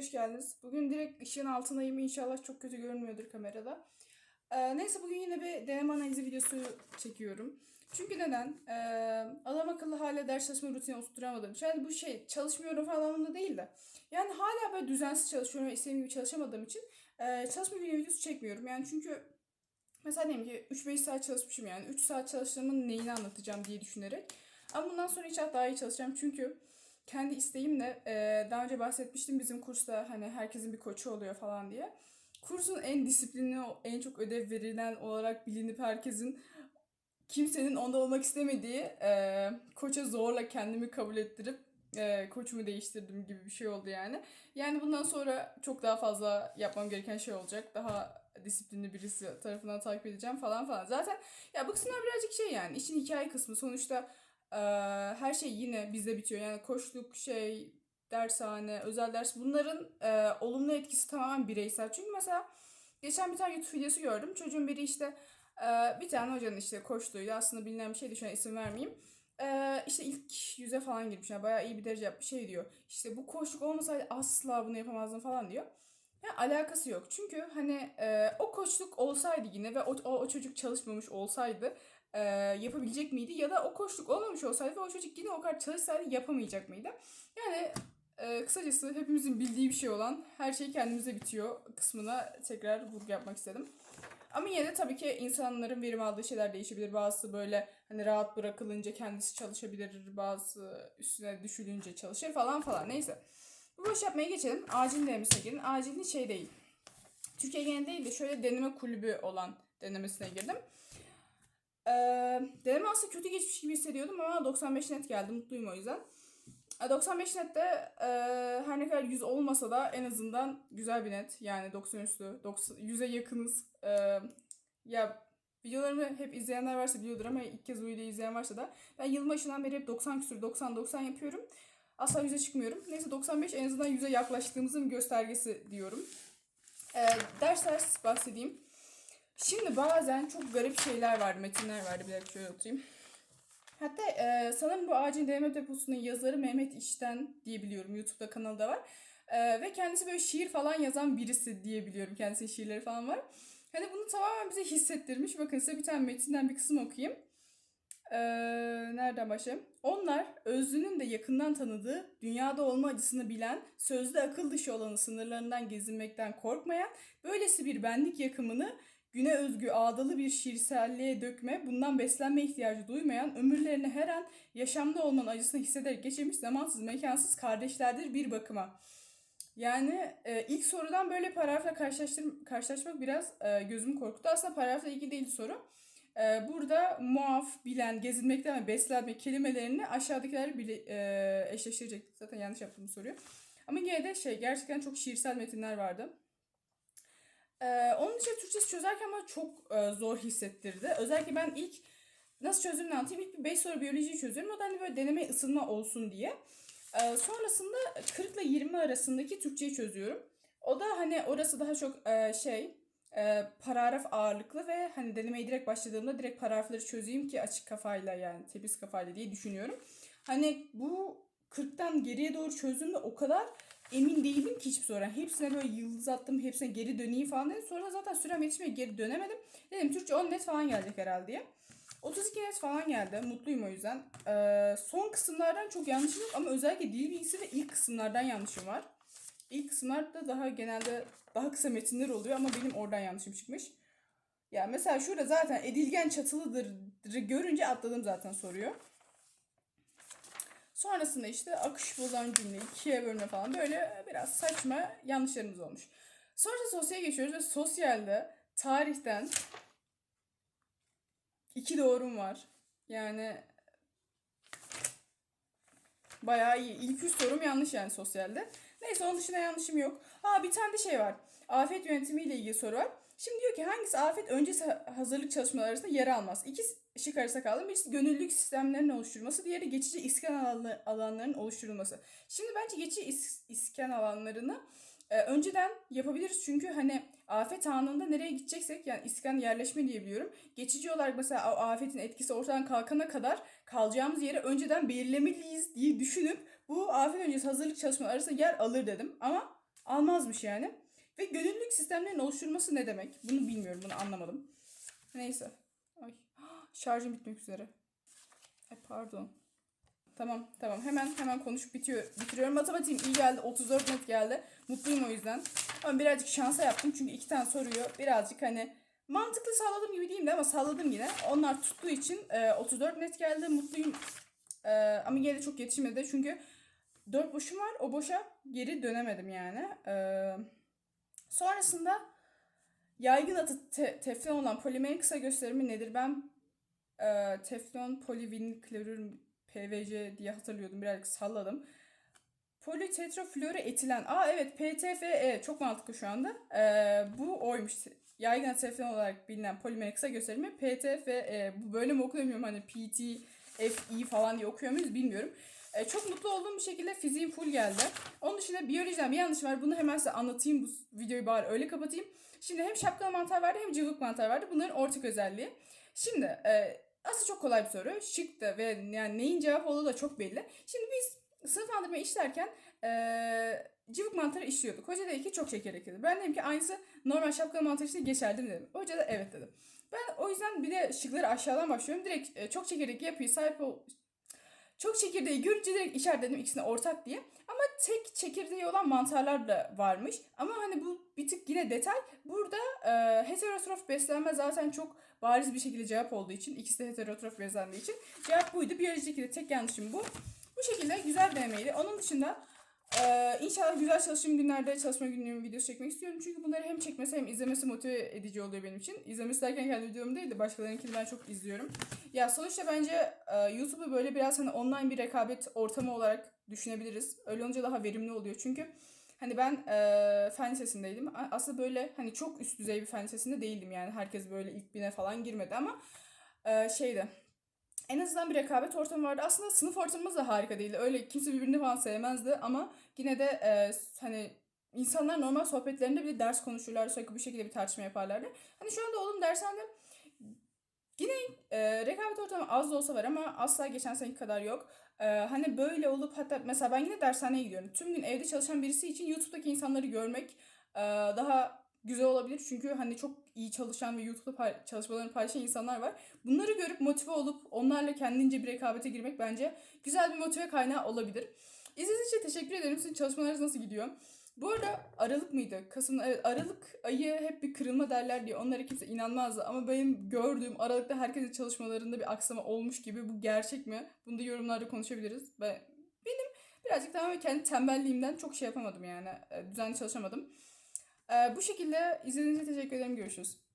Hoş geldiniz. Bugün direkt ışığın altındayım. İnşallah çok kötü görünmüyordur kamerada. Ee, neyse bugün yine bir deneme analizi videosu çekiyorum. Çünkü neden? Ee, adam akıllı hala ders çalışma rutini oturtturamadım. Yani bu şey çalışmıyorum falan anlamında değil de. Yani hala böyle düzensiz çalışıyorum ve istediğim gibi çalışamadığım için e, çalışma video videosu çekmiyorum. Yani çünkü mesela diyelim ki 3-5 saat çalışmışım yani. 3 saat çalıştığımın neyini anlatacağım diye düşünerek. Ama bundan sonra inşallah daha iyi çalışacağım. Çünkü kendi isteğimle e, daha önce bahsetmiştim bizim kursta hani herkesin bir koçu oluyor falan diye. Kursun en disiplinli, en çok ödev verilen olarak bilinip herkesin kimsenin onda olmak istemediği e, koça zorla kendimi kabul ettirip e, koçumu değiştirdim gibi bir şey oldu yani. Yani bundan sonra çok daha fazla yapmam gereken şey olacak. Daha disiplinli birisi tarafından takip edeceğim falan falan. Zaten ya bu kısımlar birazcık şey yani işin hikaye kısmı. Sonuçta her şey yine bizde bitiyor. Yani koçluk, şey, dershane, özel ders bunların e, olumlu etkisi tamamen bireysel. Çünkü mesela geçen bir tane YouTube videosu gördüm. Çocuğun biri işte e, bir tane hocanın işte koçluğuydu. Aslında bilinen bir şeydi. Şu an isim vermeyeyim. E, işte ilk yüze falan girmiş. Yani bayağı iyi bir derece yapmış. Şey diyor. İşte bu koçluk olmasaydı asla bunu yapamazdım falan diyor. Yani alakası yok. Çünkü hani e, o koçluk olsaydı yine ve o, o, o çocuk çalışmamış olsaydı e, yapabilecek miydi? Ya da o koçluk olmamış olsaydı ve o çocuk yine o kadar çalışsaydı yapamayacak mıydı? Yani e, kısacası hepimizin bildiği bir şey olan her şey kendimize bitiyor kısmına tekrar vurgu yapmak istedim. Ama yine de tabii ki insanların verim aldığı şeyler değişebilir. Bazısı böyle hani rahat bırakılınca kendisi çalışabilir. Bazısı üstüne düşülünce çalışır falan falan. Neyse. Bu boş yapmaya geçelim. Acil denemesine girin. Acilin şey değil. Türkiye genelinde değil de şöyle deneme kulübü olan denemesine girdim. Deneme aslında kötü geçmiş gibi hissediyordum ama 95 net geldi. Mutluyum o yüzden. Ee, 95 nette e, her ne kadar 100 olmasa da en azından güzel bir net. Yani 90 üstü. 90, 100'e yakınız. Ee, ya videolarımı hep izleyenler varsa biliyordur ama ilk kez videoyu izleyen varsa da ben yıl başından beri hep 90 küsür 90-90 yapıyorum. Asla 100'e çıkmıyorum. Neyse 95 en azından 100'e yaklaştığımızın göstergesi diyorum. Ee, ders ders bahsedeyim. Şimdi bazen çok garip şeyler vardı, metinler vardı. Bir dakika şöyle oturayım. Hatta e, sanırım bu acil deneme deposunun yazarı Mehmet İşten diyebiliyorum. YouTube'da kanalı da var. E, ve kendisi böyle şiir falan yazan birisi diyebiliyorum. Kendisinin şiirleri falan var. Hani bunu tamamen bize hissettirmiş. Bakın size bir tane metinden bir kısım okuyayım. Ee, nereden başlayayım? Onlar özlünün de yakından tanıdığı, dünyada olma acısını bilen, sözde akıl dışı olanı sınırlarından gezinmekten korkmayan, böylesi bir benlik yakımını güne özgü ağdalı bir şiirselliğe dökme, bundan beslenme ihtiyacı duymayan, ömürlerini her an yaşamda olmanın acısını hissederek geçirmiş zamansız mekansız kardeşlerdir bir bakıma. Yani e, ilk sorudan böyle paragrafla karşılaştır karşılaşmak biraz e, gözümü korkuttu. Aslında paragrafla ilgili değil soru. E, burada muaf, bilen, gezinmekten ve beslenme kelimelerini aşağıdakilerle bile, e, eşleştirecek. Zaten yanlış yaptım bu soruyu. Ama yine de şey gerçekten çok şiirsel metinler vardı. Ee, onun için Türkçesi çözerken bana çok e, zor hissettirdi. Özellikle ben ilk nasıl çözdüğümü anlatayım. İlk bir 5 soru biyolojiyi çözüyorum. O da hani böyle deneme ısınma olsun diye. Ee, sonrasında 40 ile 20 arasındaki Türkçeyi çözüyorum. O da hani orası daha çok e, şey e, paragraf ağırlıklı ve hani denemeye direkt başladığımda direkt paragrafları çözeyim ki açık kafayla yani temiz kafayla diye düşünüyorum. Hani bu 40'tan geriye doğru çözdüğümde o kadar emin değilim ki hiçbir. Yani hepsine böyle yıldız attım, hepsine geri döneyim falan dedim. Sonra zaten sürem yetişmeye geri dönemedim. Dedim Türkçe 10 net falan gelecek herhalde diye. 32 net falan geldi. Mutluyum o yüzden. Ee, son kısımlardan çok yanlışım yok ama özellikle dil bilgisi ve ilk kısımlardan yanlışım var. İlk kısımlarda daha genelde daha kısa metinler oluyor ama benim oradan yanlışım çıkmış. Ya mesela şurada zaten edilgen çatılıdır görünce atladım zaten soruyor. Sonrasında işte akış bozan cümle, ikiye bölme falan böyle biraz saçma yanlışlarımız olmuş. Sonra sosyale geçiyoruz ve sosyalde tarihten iki doğrum var. Yani bayağı iyi. İlk üç sorum yanlış yani sosyalde. Neyse onun dışında yanlışım yok. Ha bir tane de şey var. Afet yönetimi ile ilgili soru var. Şimdi diyor ki hangisi afet öncesi hazırlık çalışmaları arasında yer almaz? İki şık arasında kaldım. Birisi gönüllülük sistemlerinin oluşturulması, diğeri geçici iskan alanlarının oluşturulması. Şimdi bence geçici is, iskan alanlarını e, önceden yapabiliriz. Çünkü hani afet anında nereye gideceksek yani iskan yerleşme diyebiliyorum. Geçici olarak mesela afetin etkisi ortadan kalkana kadar kalacağımız yeri önceden belirlemeliyiz diye düşünüp bu afet öncesi hazırlık çalışmaları arasında yer alır dedim. Ama almazmış yani. Ve gönüllülük sistemlerinin oluşturulması ne demek? Bunu bilmiyorum, bunu anlamadım. Neyse. Ay, şarjım bitmek üzere. Ay pardon. Tamam tamam hemen hemen konuşup bitiyor, bitiriyorum. Matematiğim iyi geldi 34 net geldi. Mutluyum o yüzden. Ama birazcık şansa yaptım çünkü iki tane soruyu birazcık hani mantıklı salladım gibi değil de ama salladım yine. Onlar tuttuğu için e, 34 net geldi. Mutluyum. E, ama de çok yetişmedi çünkü 4 boşum var. O boşa geri dönemedim yani. E, sonrasında yaygın adı te- teflon olan polimerin kısa gösterimi nedir? Ben e, teflon, polivinil klorür, PVC diye hatırlıyordum. Birazcık salladım. Politetraflore etilen. Aa evet PTFE çok mantıklı şu anda. Ee, bu oymuş. Yaygın teflon olarak bilinen polimerin kısa gösterimi PTFE. Bu böyle mi okunuyor hani PT, FE falan diye okuyor muyuz bilmiyorum. Ee, çok mutlu olduğum bir şekilde fiziğim full geldi. Onun dışında biyolojiden bir yanlış var. Bunu hemen size anlatayım bu videoyu bari öyle kapatayım. Şimdi hem şapkalı mantar vardı hem cıvık mantar vardı. Bunların ortak özelliği. Şimdi e, aslında çok kolay bir soru. Şık da ve yani neyin cevap olduğu da çok belli. Şimdi biz sınıflandırma işlerken e, cıvık mantarı işliyorduk. Hoca dedi ki çok şeker ekledi. Ben dedim ki aynısı normal şapkalı mantar işte geçerli mi dedim. Hoca da evet dedi. Ben o yüzden bir de şıkları aşağıdan başlıyorum. Direkt e, çok çekirdek yapıyı sahip ol... Çok çekirdeği görünce direkt işaretledim ikisine ortak diye. Ama tek çekirdeği olan mantarlar da varmış. Ama hani bu bir tık yine detay. Burada e, heterotrof beslenme zaten çok bariz bir şekilde cevap olduğu için. ikisi de heterotrof beslendiği için. Cevap buydu. Biyolojideki de tek yanlışım bu. Bu şekilde güzel denemeydi. Onun dışında e, inşallah güzel çalıştığım günlerde çalışma günlüğüm videosu çekmek istiyorum. Çünkü bunları hem çekmesi hem izlemesi motive edici oluyor benim için. İzlemesi derken kendi videom değil de başkalarınkini ben çok izliyorum. Ya sonuçta bence e, YouTube'u böyle biraz hani online bir rekabet ortamı olarak düşünebiliriz. Öyle olunca daha verimli oluyor. Çünkü hani ben e, fen lisesindeydim. Aslında böyle hani çok üst düzey bir fen lisesinde değildim yani. Herkes böyle ilk bine falan girmedi ama e, şeydi en azından bir rekabet ortamı vardı. Aslında sınıf ortamımız da harika değildi. Öyle kimse birbirini falan sevmezdi ama yine de e, hani insanlar normal sohbetlerinde bile ders konuşurlar. Sürekli bu şekilde bir tartışma yaparlardı. Hani şu anda oğlum dershanede yine e, rekabet ortamı az da olsa var ama asla geçen seneki kadar yok. E, hani böyle olup hatta mesela ben yine dershaneye gidiyorum. Tüm gün evde çalışan birisi için YouTube'daki insanları görmek e, daha güzel olabilir. Çünkü hani çok iyi çalışan ve YouTube'da pay- çalışmalarını paylaşan insanlar var. Bunları görüp motive olup onlarla kendince bir rekabete girmek bence güzel bir motive kaynağı olabilir. İzlediğiniz için teşekkür ederim. Sizin çalışmalarınız nasıl gidiyor? Bu arada Aralık mıydı? Kasım, evet Aralık ayı hep bir kırılma derler diye onlara kimse inanmazdı. Ama benim gördüğüm Aralık'ta herkesin çalışmalarında bir aksama olmuş gibi. Bu gerçek mi? Bunu da yorumlarda konuşabiliriz. Ve benim birazcık tamamen kendi tembelliğimden çok şey yapamadım yani. E, Düzenli çalışamadım. E, bu şekilde izlediğiniz için teşekkür ederim. Görüşürüz.